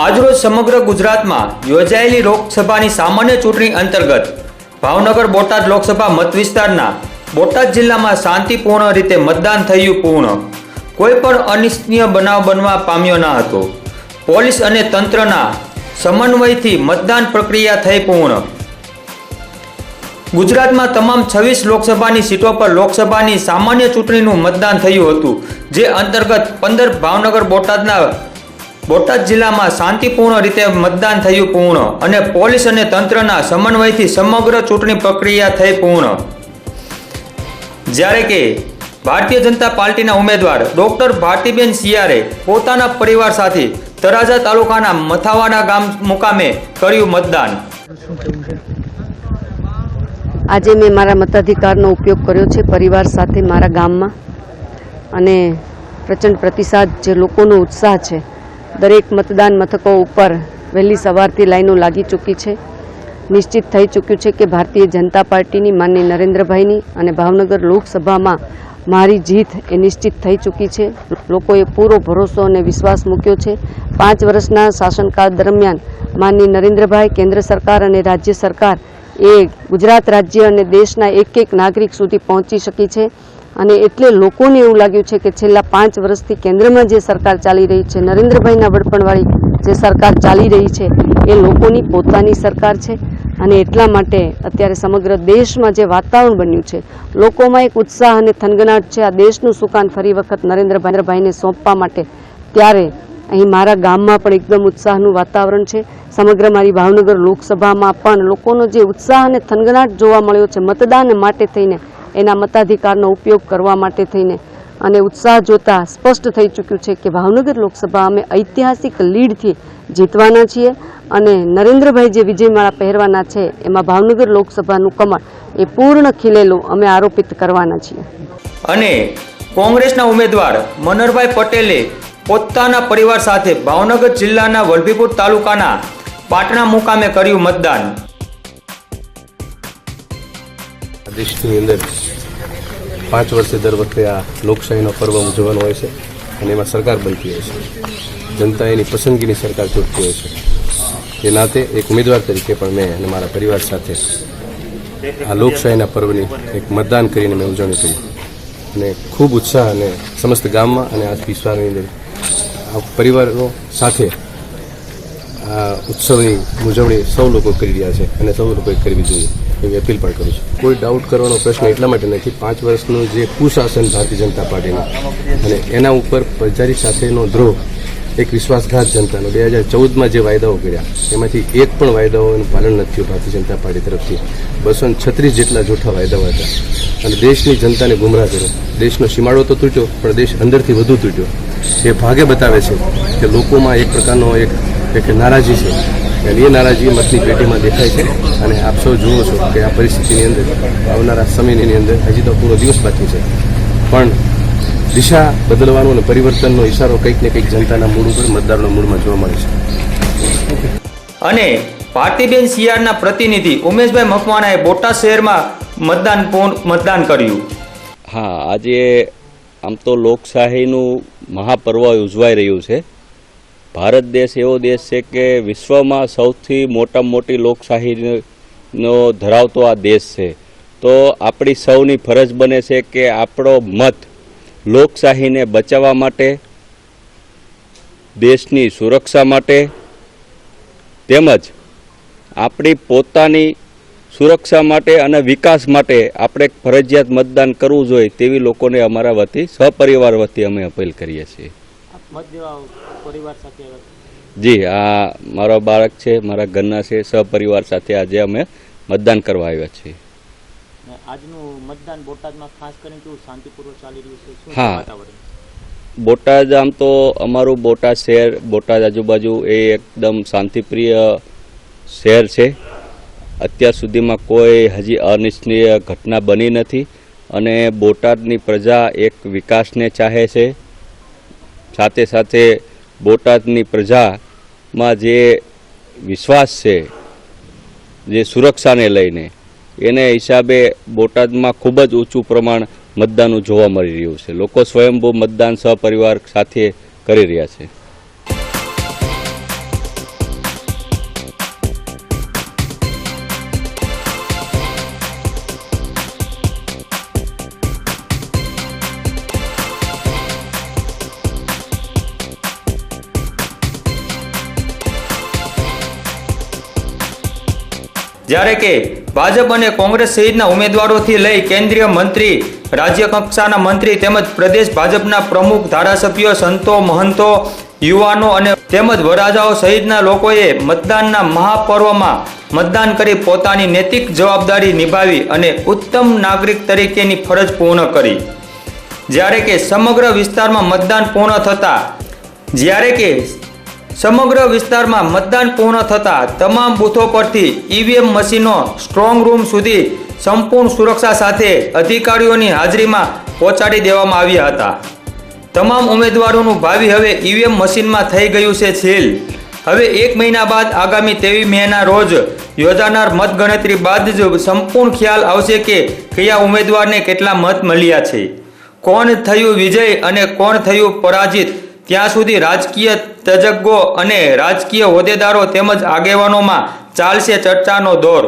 આજરોજ સમગ્ર ગુજરાતમાં યોજાયેલી લોકસભાની સામાન્ય ચૂંટણી અંતર્ગત ભાવનગર બોટાદ લોકસભા મત વિસ્તારના બોટાદ જિલ્લામાં શાંતિપૂર્ણ રીતે મતદાન થયું પૂર્ણ. કોઈ પણ અનિચ્છનીય બનાવ બનવા પામ્યો ન હતો. પોલીસ અને તંત્રના સમન્વયથી મતદાન પ્રક્રિયા થઈ પૂર્ણ. ગુજરાતમાં તમામ છવ્વીસ લોકસભાની સીટો પર લોકસભાની સામાન્ય ચૂંટણીનું મતદાન થયું હતું, જે અંતર્ગત પંદર ભાવનગર બોટાદના બોટાદ જિલ્લામાં શાંતિપૂર્ણ રીતે મતદાન થયું પૂર્ણ અને પોલીસ અને તંત્રના સમન્વયથી સમગ્ર ચૂંટણી પ્રક્રિયા થઈ પૂર્ણ. જ્યારે કે ભારતીય જનતા પાર્ટીના ઉમેદવાર ડોક્ટર ભારતીબેન સિયારે પોતાના પરિવાર સાથે તરાજા તાલુકાના મથાવાડા ગામ મુકામે કર્યું મતદાન. આજે મેં મારા મતાધિકારનો ઉપયોગ કર્યો છે પરિવાર સાથે મારા ગામમાં. અને પ્રચંડ પ્રતિસાદ જે લોકોનો ઉત્સાહ છે દરેક મતદાન મથકો ઉપર વહેલી સવારથી લાઈનો લાગી ચૂકી છે. નિશ્ચિત થઈ ચૂક્યું છે કે ભારતીય જનતા પાર્ટીની માનની નરેન્દ્રભાઈની અને ભાવનગર લોકસભામાં મારી જીત એ નિશ્ચિત થઈ ચૂકી છે. લોકોએ પૂરો ભરોસો અને વિશ્વાસ મૂક્યો છે. પાંચ વર્ષના શાસનકાળ દરમિયાન માનની નરેન્દ્રભાઈ કેન્દ્ર સરકાર અને રાજ્ય સરકાર એ ગુજરાત રાજ્ય અને દેશના એક એક નાગરિક સુધી પહોંચી શકી છે. અને એટલે લોકોને એવું લાગ્યું છે કે છેલ્લા પાંચ વર્ષથી કેન્દ્રમાં જે સરકાર ચાલી રહી છે, નરેન્દ્રભાઈના વડપણવાળી જે સરકાર ચાલી રહી છે, એ લોકોની પોતાની સરકાર છે અને એટલા માટે અત્યારે સમગ્ર દેશમાં જે વાતાવરણ બન્યું છે, લોકોમાં એક ઉત્સાહ અને થનગનાટ છે. આ દેશનું સુકાન ફરી વખત નરેન્દ્રભાઈને સોંપવા માટે ત્યારે અહીં મારા ગામમાં પણ એકદમ ઉત્સાહનું વાતાવરણ છે. સમગ્ર મારી ભાવનગર લોકસભામાં પણ લોકોનો જે ઉત્સાહ અને થનગનાટ જોવા મળ્યો છે, મતદાન માટે થઈને એના મતાધિકારનો ઉપયોગ કરવા માટે થઈને અને ઉત્સાહ જોતા સ્પષ્ટ થઈ ચૂક્યું છે કે ભાવનગર લોકસભા અમે ઐતિહાસિક લીડથી જીતવાના છીએ અને નરેન્દ્રભાઈ જે વિજયમાળા પહેરવાના છે, એમાં ભાવનગર લોકસભાનું કમળ એ પૂર્ણ ખીલેલું અમે આરોપિત કરવાના છીએ. અને કોંગ્રેસના ઉમેદવાર મનહરભાઈ પટેલે પોતાના પરિવાર સાથે ભાવનગર જિલ્લાના વલભીપુર તાલુકાના પાટણા મુકામે કર્યું મતદાન. દેશની અંદર પાંચ વર્ષે દર વખતે આ લોકશાહીનો પર્વ ઉજવવાનો હોય છે અને એમાં સરકાર બનતી હોય છે. જનતા એની પસંદગીની સરકાર ચૂંટતી હોય છે. એ નાતે એક ઉમેદવાર તરીકે પણ મેં અને મારા પરિવાર સાથે આ લોકશાહીના પર્વની એક મતદાન કરીને મેં ઉજવણી કરી. અને ખૂબ ઉત્સાહ અને સમસ્ત ગામમાં અને આ વિસ્તારની અંદર આ પરિવારો સાથે આ ઉત્સવની ઉજવણી સૌ લોકો કરી રહ્યા છે અને સૌ લોકોએ કરવી જોઈએ. એવી અપીલ પણ કરું છું. કોઈ ડાઉટ કરવાનો પ્રશ્ન એટલા માટે નથી, પાંચ વર્ષનું જે કુશાસન ભારતીય જનતા પાર્ટીનું અને એના ઉપર પ્રજારી સાથેનો દ્રોહ એક વિશ્વાસઘાત જનતાનો. બે હજાર ચૌદમાં જે વાયદાઓ કર્યા, એમાંથી એક પણ વાયદાઓનું પાલન નથી થયું ભારતીય જનતા પાર્ટી તરફથી. બસો છત્રીસ જેટલા જૂઠા વાયદાઓ હતા. અને દેશની જનતાને ગુમરાહ કર્યો. દેશનો સીમાડો તો તૂટ્યો, પણ દેશ અંદરથી વધુ તૂટ્યો. એ ભાગે બતાવે છે કે લોકોમાં એક પ્રકારનો એક નારાજી છે. એ નારાજી મતની પેટીમાં દેખાય છે અને આપ સૌ જુઓ છો કે આ પરિસ્થિતિની અંદર આવનારા સમયની અંદર હજી તો પૂરો દિવસ બાકી છે. પણ દિશા બદલવાનો અને પરિવર્તનનો ઇશારો કંઈક ને કંઈક જનતાના મૂળ ઉપર મતદારોના મૂળમાં જોવા મળે છે. અને ભારતીબેન સિયારના પ્રતિનિધિ ઉમેશભાઈ મકવાણાએ બોટાદ શહેરમાં મતદાન મતદાન કર્યું. હા આજે આમ તો લોકશાહીનું મહાપર્વ ઉજવાઈ રહ્યું છે. ભારત દેશ એવો દેશ છે કે વિશ્વમાં સૌથી મોટામાં મોટી લોકશાહીનો ધરાવતો આ દેશ છે. તો આપણી સૌની ફરજ બને છે કે આપણો મત લોકશાહીને બચાવવા માટે, દેશની સુરક્ષા માટે, તેમજ આપણી પોતાની સુરક્ષા માટે અને વિકાસ માટે આપણે ફરજિયાત મતદાન કરવું જોઈએ તેવી લોકોને અમારા વતી, સહપરિવાર વતી અમે અપીલ કરીએ છીએ. જી આ મારો બાળક છે મારા ઘરના છે સહપરિવાર સાથે આજે અમે મતદાન કરવા આવ્યા છીએ. આજનું મતદાન બોટાદમાં ખાસ કરીને કેવું શાંતિપૂર્વક ચાલી રહ્યું છે? હા. બોટાદ આમ તો અમારું બોટાદ શહેર બોટાદ આજુબાજુ એ એકદમ શાંતિપ્રિય શહેર છે. અત્યાર સુધીમાં કોઈ હજી અનિચ્છનીય ઘટના બની નથી અને બોટાદની પ્રજા એક વિકાસને ચાહે છે. સાથે સાથે બોટાદની પ્રજામાં જે વિશ્વાસ છે, જે સુરક્ષાને લઈને, એને હિસાબે બોટાદમાં ખૂબ જ ઊંચું પ્રમાણ મતદાનનું જોવા મળી રહ્યું છે. લોકો સ્વયંભૂ મતદાન સહપરિવાર સાથે કરી રહ્યા છે. જ્યારે કે ભાજપ અને કોંગ્રેસ સહિતના ઉમેદવારોથી લઈ કેન્દ્રીય મંત્રી, રાજ્ય કક્ષાના મંત્રી તેમજ પ્રદેશ ભાજપના પ્રમુખ, ધારાસભ્યો, સંતો, મહંતો, યુવાનો અને તેમજ વરાજાઓ સહિતના લોકોએ મતદાનના મહાપર્વમાં મતદાન કરી પોતાની નૈતિક જવાબદારી નિભાવી અને ઉત્તમ નાગરિક તરીકેની ફરજ પૂર્ણ કરી. જ્યારે કે સમગ્ર વિસ્તારમાં મતદાન પૂર્ણ થતા, જ્યારે કે સમગ્ર વિસ્તારમાં મતદાન પૂર્ણ થતા તમામ બૂથો પરથી ઈવીએમ મશીનો સ્ટ્રોંગ રૂમ સુધી સંપૂર્ણ સુરક્ષા સાથે અધિકારીઓની હાજરીમાં પહોંચાડી દેવામાં આવ્યા હતા. તમામ ઉમેદવારોનું ભાવિ હવે ઈવીએમ મશીનમાં થઈ ગયું છે સીલ. હવે એક મહિના બાદ આગામી તેવી મેના રોજ યોજાનાર મતગણતરી બાદ જ સંપૂર્ણ ખ્યાલ આવશે કે કયા ઉમેદવારને કેટલા મત મળ્યા છે. કોણ થયું વિજય અને કોણ થયું પરાજિત? ત્યાં સુધી રાજકીય તજજ્ઞો અને રાજકીય હોદ્દેદારો તેમજ આગેવાનોમાં ચાલશે ચર્ચાનો દોર.